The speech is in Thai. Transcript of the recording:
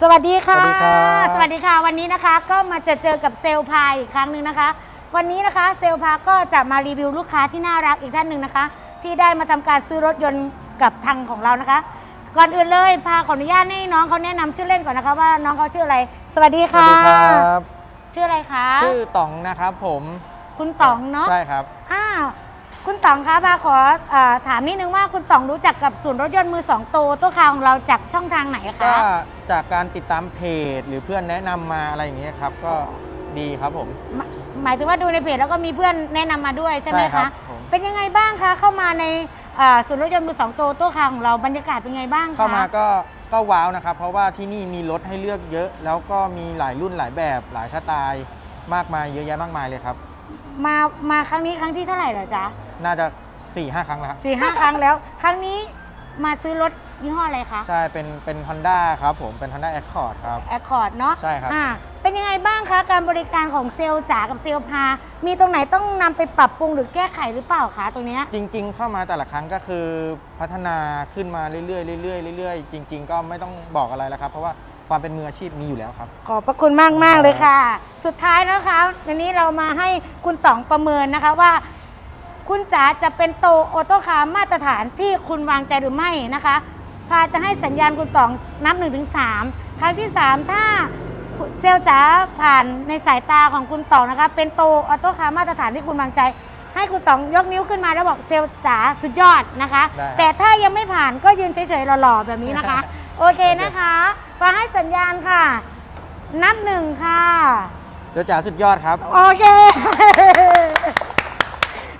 สวัสดีค่ะ สวัสดีครับ สวัสดีค่ะ วันนี้นะคะก็มาเจอเจอกับเซลล์พายอีกครั้งหนึ่งนะคะ วันนี้นะคะเซลล์พาก็จะมารีวิวลูกค้าที่น่ารักอีกท่านหนึ่งนะคะ ที่ได้มาทำการซื้อรถยนต์กับทางของเรานะคะ ก่อนอื่นเลยพาขออนุญาตให้น้องเขาแนะนำชื่อเล่นก่อนนะคะ ว่าน้องเขาชื่ออะไร สวัสดีสวัค่ะสดีครับ ชื่ออะไรคะชื่อต๋องนะครับผม คุณต๋องเนาะ ใช่ครับอ้าวคุณ ต๋องคะพาขอเออถามนิดนึงว่าคุณต๋องรู้จักกับศูนย์รถยนต์มือสองโตวตัวคาของเราจากช่องทางไหนก็คะจากการติดตามเพจหรือเพื่อนแนะนำมาอะไรอย่างเงี้ยครับ ก็ดีครับผม หมหมายถึงว่าดูในเพจแล้วก็มีเพื่อนแนะนำมาด้วยใช่ไหมใช่ครัคะ บผม เป็นยังไงบ้างคะเข้ามาในเอ่อศูนย์รถยนต์มือสองตัวตัวคาของเราบรรยากาศเป็นไงบ้างคะเข้ามาก็ก็ว้าวนะครับ เพราะว่าที่นี่มีรถให้เลือกเยอะ แล้วก็มีหลายรุ่นหลายแบบหลายสไตล์มากมายเยอะแยะมากมายเลยครับ มามาครั้งนี้ครั้งที่เท่าไหร่เหรอจ๊ะน่าจะ4ี่ห้าครั้งแล้วครับสี่ห้าครั้งแล้ว ครั้งนี้มาซื้อรถยี่ห้ออะไรคะใช่เป็นเป็น Honda ครับผมเป็น Honda Accord ครับ แอคคอร์ดเนาะใช่ครับ อ่าเป็นยังไงบ้างคะ การบริการของเซลล์จ๋ากับเซลล์พา มีตรงไหนต้องนำไปปรับปรุงหรือแก้ไขหรือเปล่าคะตรงเนี้ย จริง ๆ เข้ามาแต่ละครั้งก็คือพัฒนาขึ้นมาเรื่อยๆเรื่อยๆเรื่อยๆจริง ๆ ก็ไม่ต้องบอกอะไรแล้วครับ เพราะว่า ความเป็นมืออาชีพมีอยู่แล้วครับ ขอบพระคุณมากมากๆเลยค่ะ สุดท้ายนะคะวันนี้เรามาให้คุณต๋องประเมินนะคะว่า คุณจ๋าจะเป็นโตโอโต้คาร์มาตรฐานที่คุณวางใจหรือไม่นะคะพาจะให้สัญญาณคุณต๋องนับ1นถึงสครั้งที่ 3 ถ้าเซลลจ๋าผ่านในสายตาของคุณต๋องนะคะ เป็นโตออโต้คาร์มาตรฐานที่คุณวางใจ ให้คุณต๋องยกนิ้วขึ้นมาแล้วบอกเซลลจ๋าสุดยอดนะคะได้ครับแต่ถ้ายังไม่ผ่านก็ยืนเฉยๆหล่อๆแบบนี้นะคะ โอเคนะคะฟังให้สัญญาณค่ะ นับหนึ่งค่ะเดี๋ยวจ๋าสุดยอดครับ โอเค